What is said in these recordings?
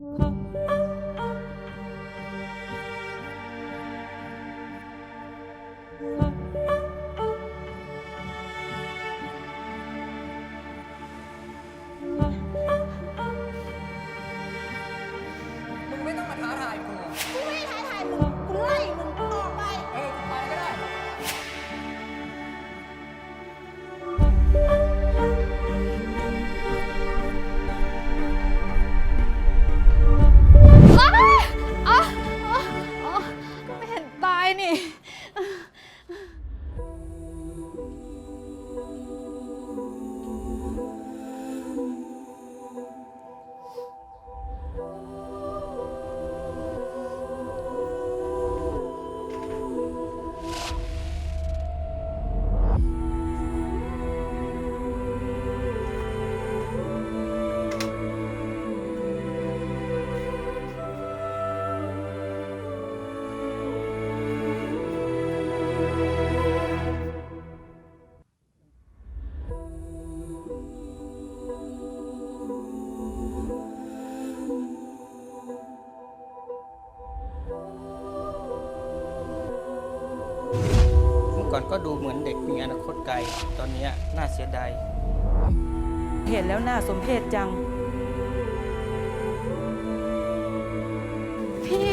มึ อก่อนก็ดูเหมือนเด็กมีอนาคตไกล ตอนเนี้ยน่าเสียดายเห็นแล้วน่าสมเพชจัง พี่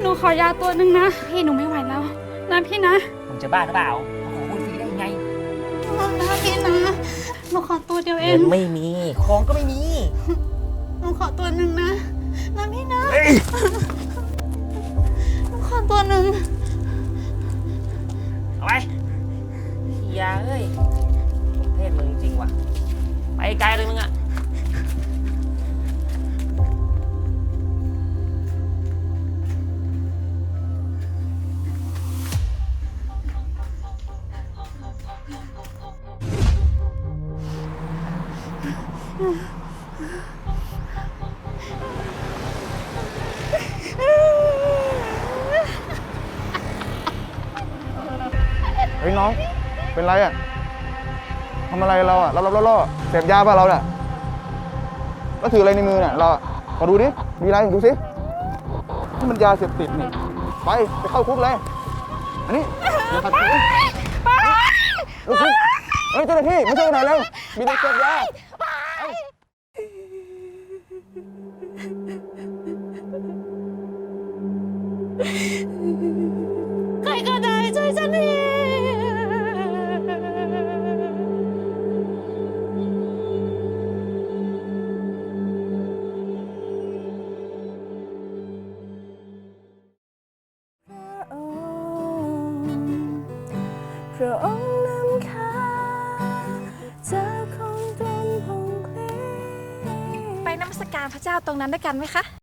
หนูขอยาตัวหนึ่งนะ พี่หนูไม่ไหวแล้วนะพี่นะมึงจะบ้าหรือเปล่าโอ้โหฟรีได้ยังไงนะพี่นะหนูขอตัวเดียวเอเงิงนไม่มี ของก็ไม่มีหนูขอตัวหนึ่งนะนะพี่นะหนูขอตัวหนึ่ง เอ้ยเพศมึงจริงว่ะ ไปไกลเลยมึงอะเฮ้ยน้อง เป็นไรอะทำอะไรเราอะเราเราล่อๆเสพยาป่ะเราเนี่ยแล้วถืออะไรในมือเนี่ยเราอะขอดูดิมีอะไรดูสินี่มันยาเสพติดนี่ไปไปเข้าคุกเลยอันนี้อย่าขัดขืนเฮ้ยเฮ้ยเจ้าหน้าที่ไม่ใช่ไหนแล้วมีเด็กเสพยา พระองค์นำข้าจะคงตรงพงคลีไปนมัสการพระเจ้าตรงนั้นด้วยกันไหมคะ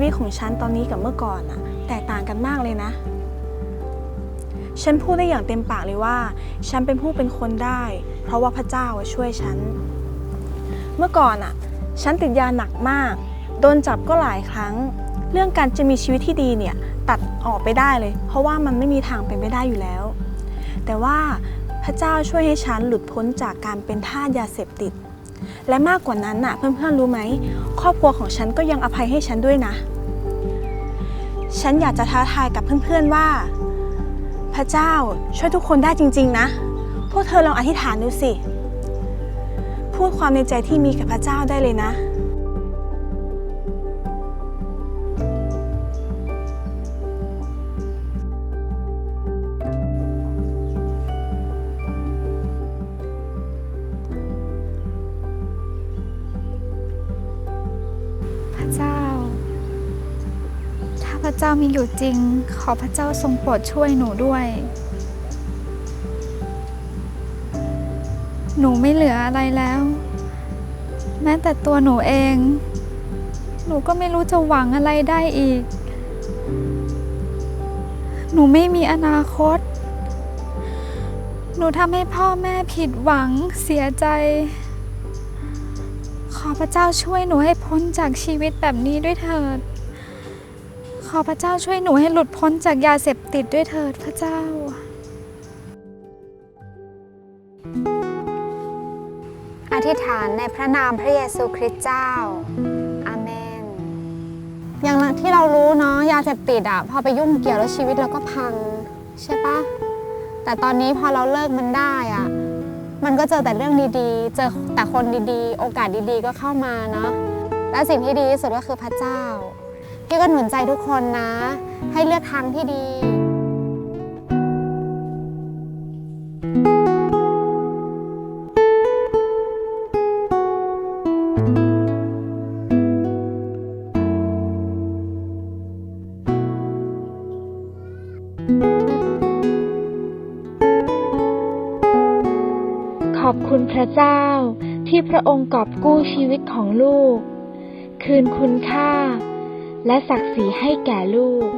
วิตของฉันตอนนี้กับเมื่อก่อนอะแตกต่างกันมากเลยนะ ฉันพูดได้อย่างเต็มปากเลยว่า ฉันเป็นผู้เป็นคนได้ เพราะว่าพระเจ้าช่วยฉัน เมื่อก่อนอะฉันติดยาหนักมาก โดนจับก็หลายครั้ง เรื่องการจะมีชีวิตที่ดีเนี่ยตัดออกไปได้เลย เพราะว่ามันไม่มีทางเป็นไปได้อยู่แล้ว แต่ว่าพระเจ้าช่วยให้ฉันหลุดพ้นจากการเป็นทาสยาเสพติด และมากกว่านั้นน่ะเพื่อนๆรู้ไหม ครอบครัวของฉันก็ยังอภัยให้ฉันด้วยนะ ฉันอยากจะท้าทายกับเพื่อนๆว่า พระเจ้าช่วยทุกคนได้จริง ๆ นะ พวกเธอลองอธิษฐานดูสิ พูดความในใจที่มีกับพระเจ้าได้เลยนะ เจ้ามีอยู่จริง ขอพระเจ้าทรงโปรดช่วยหนูด้วย หนูไม่เหลืออะไรแล้ว แม้แต่ตัวหนูเอง หนูก็ไม่รู้จะหวังอะไรได้อีก หนูไม่มีอนาคต หนูทำให้พ่อแม่ผิดหวังเสียใจ ขอพระเจ้าช่วยหนูให้พ้นจากชีวิตแบบนี้ด้วยเถิด ขอพระเจ้าช่วยหนูให้หลุดพ้นจากยาเสพติดด้วยเถิดพระเจ้า อธิษฐานในพระนามพระเยซูคริสต์เจ้า อาเมน อย่างที่เรารู้เนาะยาเสพติดอะพอไปยุ่งเกี่ยวแล้วชีวิตเราก็พัง ใช่ปะแต่ตอนนี้พอเราเลิกมันได้อะมันก็เจอแต่เรื่องดีๆ เจอแต่คนดีๆ โอกาสดีๆก็เข้ามาเนาะและสิ่งที่ดีที่สุดก็คือพระเจ้า พี่ก็หนุนใจทุกคนนะ ให้เลือกทางที่ดี ขอบคุณพระเจ้าที่พระองค์กอบกู้ชีวิตของลูก คืนคุณค่า และศักดิ์ศรีให้แก่ลูก